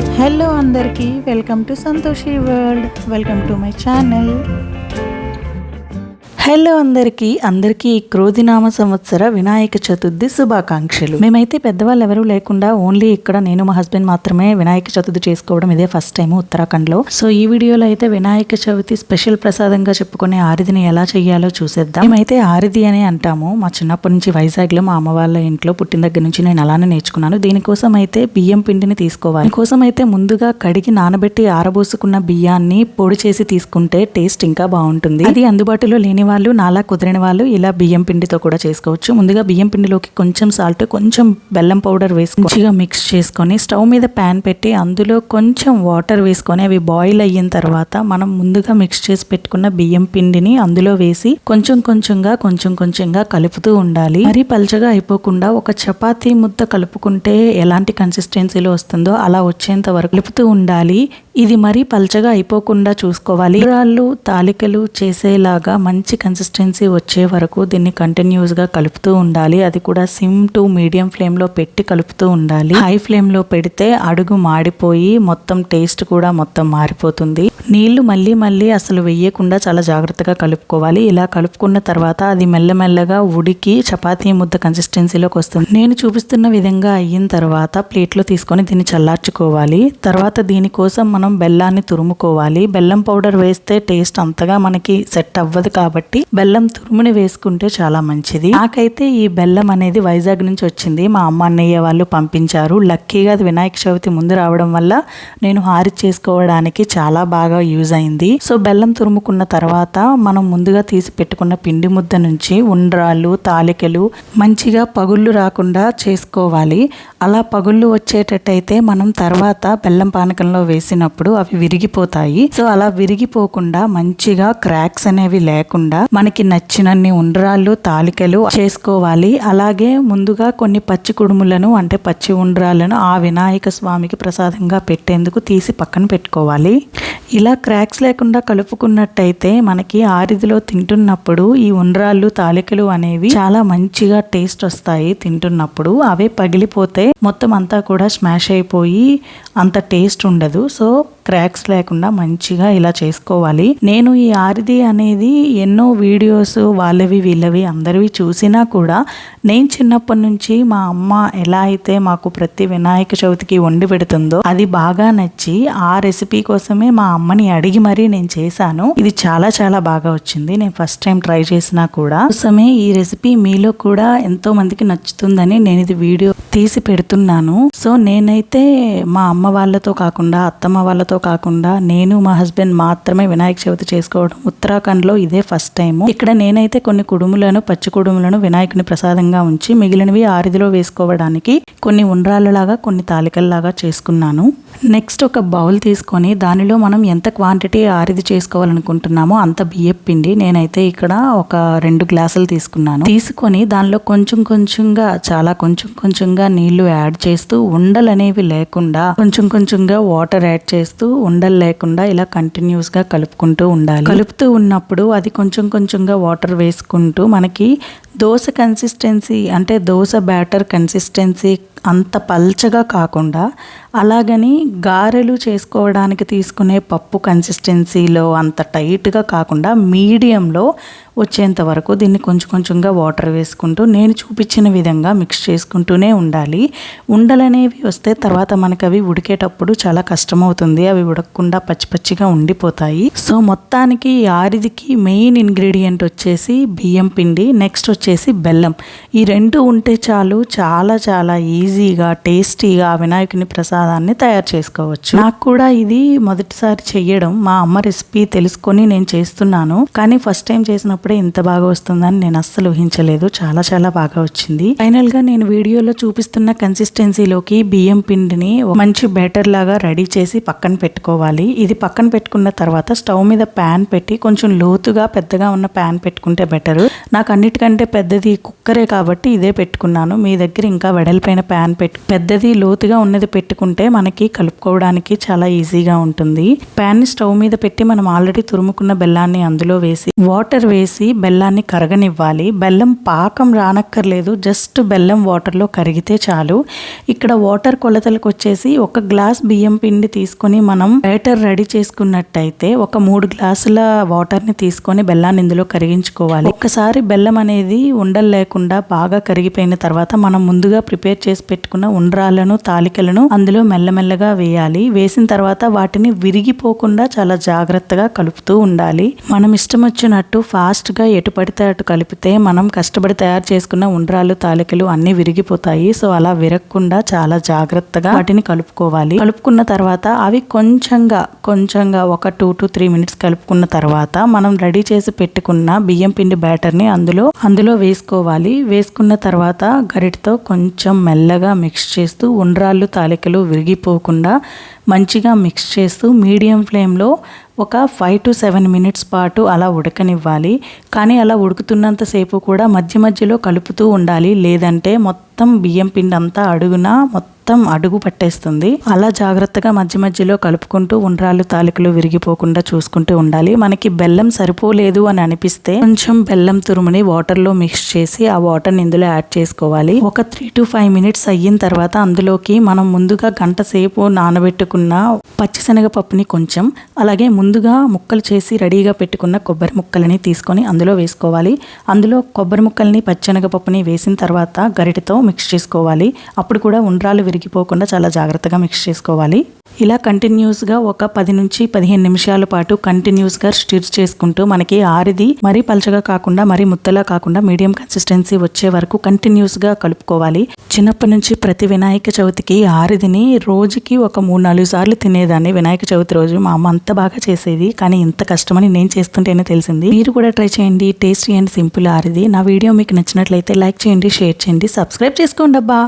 Hello అందరికీ welcome to Santoshi world welcome to my channel hello అందరికీ అందరికీ క్రోధినామ సంవత్సర వినాయక చతుర్థి శుభాకాంక్షలు. మేమైతే పెద్దవాళ్ళు ఎవరూ లేకుండా ఓన్లీ ఇక్కడ నేను మా హస్బెండ్ మాత్రమే వినాయక చతుర్థి చేసుకోవడం ఇదే ఫస్ట్ టైం ఉత్తరాఖండ్లో సో ఈ వీడియోలో అయితే వినాయక చవితి స్పెషల్ ప్రసాదంగా చెప్పుకునే ఆరిదిని ఎలా చేయాలో చూసేద్దాం. మేమైతే ఆరిది అని అంటాము. మా చిన్నప్పటి నుంచి వైజాగ్లో మా అమ్మ వాళ్ళ ఇంట్లో పుట్టిన దగ్గర నుంచి నేను అలానే నేర్చుకున్నాను. దీనికోసం అయితే బియ్యం పిండిని తీసుకోవాలి. దీనికోసం అయితే ముందుగా కడిగి నానబెట్టి ఆరబోసుకున్న బియ్యాన్ని పొడి చేసి తీసుకుంటే టేస్ట్ ఇంకా బాగుంటుంది. అది అందుబాటులో లేని వాళ్ళు నాలా కుదిరిన వాళ్ళు ఇలా బియ్యం పిండితో కూడా చేసుకోవచ్చు. ముందుగా బియ్యం పిండిలోకి కొంచెం సాల్ట్ కొంచెం బెల్లం పౌడర్ వేసి మంచిగా మిక్స్ చేసుకొని స్టవ్ మీద ప్యాన్ పెట్టి అందులో కొంచెం వాటర్ వేసుకొని అవి బాయిల్ అయిన తర్వాత మనం ముందుగా మిక్స్ చేసి పెట్టుకున్న బియ్యం పిండిని అందులో వేసి కొంచెం కొంచెంగా కొంచెం కొంచెంగా కలుపుతూ ఉండాలి. మరీ పల్చగా అయిపోకుండా ఒక చపాతీ ముద్ద కలుపుకుంటే ఎలాంటి కన్సిస్టెన్సీలో వస్తుందో అలా వచ్చేంత వరకు కలుపుతూ ఉండాలి. ఇది మరీ పల్చగా అయిపోకుండా చూసుకోవాలి. రాళ్ళు తాలికలు చేసేలాగా మంచి కన్సిస్టెన్సీ వచ్చే వరకు దీన్ని కంటిన్యూస్గా కలుపుతూ ఉండాలి. అది కూడా సిమ్ టు మీడియం ఫ్లేమ్లో పెట్టి కలుపుతూ ఉండాలి. హై ఫ్లేమ్లో పెడితే అడుగు మాడిపోయి మొత్తం టేస్ట్ కూడా మొత్తం మారిపోతుంది. నీళ్ళు మళ్ళీ మళ్ళీ అసలు వెయ్యకుండా చాలా జాగ్రత్తగా కలుపుకోవాలి. ఇలా కలుపుకున్న తర్వాత అది మెల్లమెల్లగా ఉడికి చపాతీ ముద్ద కన్సిస్టెన్సీలోకి వస్తుంది. నేను చూపిస్తున్న విధంగా అయిన తర్వాత ప్లేట్లో తీసుకొని దీన్ని చల్లార్చుకోవాలి. తర్వాత దీనికోసం మనం బెల్లాన్ని తురుముకోవాలి. బెల్లం పౌడర్ వేస్తే టేస్ట్ అంతగా మనకి సెట్ అవ్వదు కాబట్టి బెల్లం తురుముని వేసుకుంటే చాలా మంచిది. నాకైతే ఈ బెల్లం అనేది వైజాగ్ నుంచి వచ్చింది. మా అమ్మ అన్నయ్య వాళ్ళు పంపించారు. లక్కీగా అది వినాయక చవితి ముందు రావడం వల్ల నేను హారి చేసుకోవడానికి చాలా బాగా యూజ్ అయింది. సో బెల్లం తురుముకున్న తర్వాత మనం ముందుగా తీసి పెట్టుకున్న పిండి ముద్ద నుంచి ఉండ్రాళ్ళు తాలికలు మంచిగా పగుళ్ళు రాకుండా చేసుకోవాలి. అలా పగుళ్ళు వచ్చేటట్టయితే మనం తర్వాత బెల్లం పానకంలో వేసినప్పుడు అవి విరిగిపోతాయి. సో అలా విరిగిపోకుండా మంచిగా క్రాక్స్ అనేవి లేకుండా మనకి నచ్చినన్ని ఉండ్రాళ్ళు తాలికలు చేసుకోవాలి. అలాగే ముందుగా కొన్ని పచ్చి కుడుములను అంటే పచ్చి ఉండ్రాలను ఆ వినాయక స్వామికి ప్రసాదంగా పెట్టేందుకు తీసి పక్కన పెట్టుకోవాలి. ఇలా క్రాక్స్ లేకుండా కలుపుకున్నట్టయితే మనకి ఆరిదిలో తింటున్నప్పుడు ఈ ఉండ్రాళ్ళు తాలికలు అనేవి చాలా మంచిగా టేస్ట్ వస్తాయి తింటున్నప్పుడు. అవే పగిలిపోతే మొత్తం అంతా కూడా స్మాష్ అయిపోయి అంత టేస్ట్ ఉండదు. సో క్రాక్స్ లేకుండా మంచిగా ఇలా చేసుకోవాలి. నేను ఈ ఆరిది అనేది ఎన్నో వీడియోస్ వాళ్ళవి వీళ్ళవి అందరివి చూసినా కూడా నేను చిన్నప్పటి నుంచి మా అమ్మ ఎలా అయితే మాకు ప్రతి వినాయక చవితికి వండి పెడుతుందో అది బాగా నచ్చి ఆ రెసిపీ కోసమే మా అమ్మని అడిగి మరీ నేను చేశాను. ఇది చాలా చాలా బాగా వచ్చింది. నేను ఫస్ట్ టైం ట్రై చేసినా కూడా. కోసమే ఈ రెసిపీ మీలో కూడా ఎంతో మందికి నచ్చుతుందని నేను ఇది వీడియో తీసి పెడుతున్నాను. సో నేనైతే మా అమ్మ వాళ్ళతో కాకుండా అత్తమ్మ వాళ్ళతో కాకుండా నేను మా హస్బెండ్ మాత్రమే వినాయక చవితి చేసుకోవడం. ఉత్తరాఖండ్లో ఇదే ఫస్ట్ టైం ఇక్కడ నేనైతే కొన్ని కుడుములను పచ్చి కుడుములను వినాయకుని ప్రసాదంగా ఉంచి మిగిలినవి ఆరిదిలో వేసుకోవడానికి కొన్ని ఉండ్రాళ్ళలాగా కొన్ని తాలికల్లాగా చేసుకున్నాను. నెక్స్ట్ ఒక బౌల్ తీసుకొని దానిలో మనం ఎంత క్వాంటిటీ ఆరిది చేసుకోవాలనుకుంటున్నామో అంత బియ్యం పిండి నేనైతే ఇక్కడ ఒక రెండు గ్లాసులు తీసుకున్నాను. తీసుకొని దానిలో కొంచెం కొంచెంగా చాలా కొంచెం కొంచెంగా నీళ్ళు యాడ్ చేస్తూ ఉండలు అనేవి లేకుండా కొంచెం కొంచెంగా వాటర్ యాడ్ చేస్తూ ఉండలు లేకుండా ఇలా కంటిన్యూస్గా కలుపుకుంటూ ఉండాలి. కలుపుతూ ఉన్నప్పుడు అది కొంచెం కొంచెంగా వాటర్ వేసుకుంటూ మనకి దోశ కన్సిస్టెన్సీ అంటే దోశ బ్యాటర్ కన్సిస్టెన్సీ అంత పల్చగా కాకుండా అలాగని గారెలు చేసుకోవడానికి తీసుకునే పప్పు కన్సిస్టెన్సీలో అంత టైట్గా కాకుండా మీడియంలో వచ్చేంత వరకు దీన్ని కొంచెం కొంచెంగా వాటర్ వేసుకుంటూ నేను చూపించిన విధంగా మిక్స్ చేసుకుంటూనే ఉండాలి. ఉండలనేవి వస్తే తర్వాత మనకి అవి ఉడికేటప్పుడు చాలా కష్టమవుతుంది. అవి ఉడకకుండా పచ్చి పచ్చిగా ఉండిపోతాయి. సో మొత్తానికి ఈ ఆరిదికి మెయిన్ ఇంగ్రీడియంట్ వచ్చేసి బియ్యం పిండి నెక్స్ట్ వచ్చేసి బెల్లం. ఈ రెండు ఉంటే చాలు చాలా చాలా ఈజీగా టేస్టీగా వినాయకుని వినాయకుని ప్రసాదాన్ని తయారు చేసుకోవచ్చు. నాకు కూడా ఇది మొదటిసారి చెయ్యడం మా అమ్మ రెసిపీ తెలుసుకొని నేను చేస్తున్నాను. కానీ ఫస్ట్ టైం చేసినప్పుడే ఇంత బాగా వస్తుందని నేను అస్సలు ఊహించలేదు. చాలా చాలా బాగా వచ్చింది. ఫైనల్గా నేను వీడియోలో చూపిస్తున్న కన్సిస్టెన్సీలోకి బియ్యం పిండిని ఒక మంచి బ్యాటర్ లాగా రెడీ చేసి పక్కన పెట్టుకోవాలి. ఇది పక్కన పెట్టుకున్న తర్వాత స్టవ్ మీద ప్యాన్ పెట్టి కొంచెం లోతుగా పెద్దగా ఉన్న ప్యాన్ పెట్టుకుంటే బెటర్. నాకు అన్నిటికంటే పెద్దది కుక్కరే కాబట్టి ఇదే పెట్టుకున్నాను. మీ దగ్గర ఇంకా వెడల్పైన ప్యాన్ పెట్టు పెద్దది లోతుగా ఉన్నది పెట్టుకుంటే పెట్టుకుంటే మనకి కలుపుకోవడానికి చాలా ఈజీగా ఉంటుంది. ప్యాన్ని స్టవ్ మీద పెట్టి మనం ఆల్రెడీ తురుముకున్న బెల్లాన్ని అందులో వేసి వాటర్ వేసి బెల్లాన్ని కరగనివ్వాలి. బెల్లం పాకం రానక్కర్లేదు. జస్ట్ బెల్లం వాటర్లో కరిగితే చాలు. ఇక్కడ వాటర్ కొలతలకు వచ్చేసి ఒక గ్లాస్ బియ్యం పిండి తీసుకొని మనం బ్యాటర్ రెడీ చేసుకున్నట్టయితే ఒక మూడు గ్లాసుల వాటర్ని తీసుకొని బెల్లాన్ని ఇందులో కరిగించుకోవాలి. ఒక్కసారి బెల్లం అనేది ఉండలు లేకుండా బాగా కరిగిపోయిన తర్వాత మనం ముందుగా ప్రిపేర్ చేసి పెట్టుకున్న ఉండ్రాలను తాలికలను అందులో మెల్లమెల్లగా వేయాలి. వేసిన తర్వాత వాటిని విరిగిపోకుండా చాలా జాగ్రత్తగా కలుపుతూ ఉండాలి. మనం ఇష్టం వచ్చినట్టు ఫాస్ట్గా ఎటు పడితే అటు కలిపితే మనం కష్టపడి తయారు చేసుకున్న ఉండ్రాలు తాలికలు అన్ని విరిగిపోతాయి. సో అలా విరగకుండా చాలా జాగ్రత్తగా వాటిని కలుపుకోవాలి. కలుపుకున్న తర్వాత అవి కొంచెంగా కొంచెంగా ఒక టూ టు త్రీ మినిట్స్ కలుపుకున్న తర్వాత మనం రెడీ చేసి పెట్టుకున్న బియ్యం పిండి బ్యాటర్ని అందులో అందులో వేసుకోవాలి. వేసుకున్న తర్వాత గరిటతో కొంచెం మెల్లగా మిక్స్ చేస్తూ ఉండ్రాళ్ళు తాలికలు విరిగిపోకుండా మంచిగా మిక్స్ చేస్తూ మీడియం ఫ్లేమ్లో ఒక ఫైవ్ టు సెవెన్ మినిట్స్ పాటు అలా ఉడకనివ్వాలి. కానీ అలా ఉడుకుతున్నంతసేపు కూడా మధ్య మధ్యలో కలుపుతూ ఉండాలి. లేదంటే మొత్తం బియ్యం పిండి అంతా అడుగున మొత్తం మొత్తం అడుగు పట్టేస్తుంది. అలా జాగ్రత్తగా మధ్య మధ్యలో కలుపుకుంటూ ఉండ్రాలు తాలికలు విరిగిపోకుండా చూసుకుంటూ ఉండాలి. మనకి బెల్లం సరిపోలేదు అని అనిపిస్తే కొంచెం బెల్లం తురుముని వాటర్లో మిక్స్ చేసి ఆ వాటర్ని ఇందులో యాడ్ చేసుకోవాలి. ఒక త్రీ టు ఫైవ్ మినిట్స్ అయిన తర్వాత అందులోకి మనం ముందుగా గంట సేపు నానబెట్టుకున్న పచ్చిశనగ పప్పుని కొంచెం అలాగే ముందుగా ముక్కలు చేసి రెడీగా పెట్టుకున్న కొబ్బరి ముక్కలని తీసుకొని అందులో వేసుకోవాలి. అందులో కొబ్బరి ముక్కల్ని పచ్చిశనగ పప్పుని వేసిన తర్వాత గరిటతో మిక్స్ చేసుకోవాలి. అప్పుడు కూడా ఉండ్రాలు విరిగి విరిగిపోకుండా చాలా జాగ్రత్తగా మిక్స్ చేసుకోవాలి. ఇలా కంటిన్యూస్గా ఒక పది నుంచి పదిహేను నిమిషాల పాటు కంటిన్యూస్గా స్టిర్ చేసుకుంటూ మనకి ఆరిది మరీ పలచగా కాకుండా మరీ ముద్దలా కాకుండా మీడియం కన్సిస్టెన్సీ వచ్చే వరకు కంటిన్యూస్గా కలుపుకోవాలి. చిన్నప్పటి నుంచి ప్రతి వినాయక చవితికి ఆరిదిని రోజుకి ఒక మూడు నాలుగు సార్లు తినేదాన్ని. వినాయక చవితి రోజు మా అమ్మ అంత బాగా చేసేది కానీ ఇంత కష్టమని నేను చేస్తుంటేనే తెలిసింది. మీరు కూడా ట్రై చేయండి. టేస్టీ అండ్ సింపుల్ ఆరిది. నా వీడియో మీకు నచ్చినట్లయితే లైక్ చేయండి షేర్ చేయండి సబ్స్క్రైబ్ చేసుకోండి అబ్బా!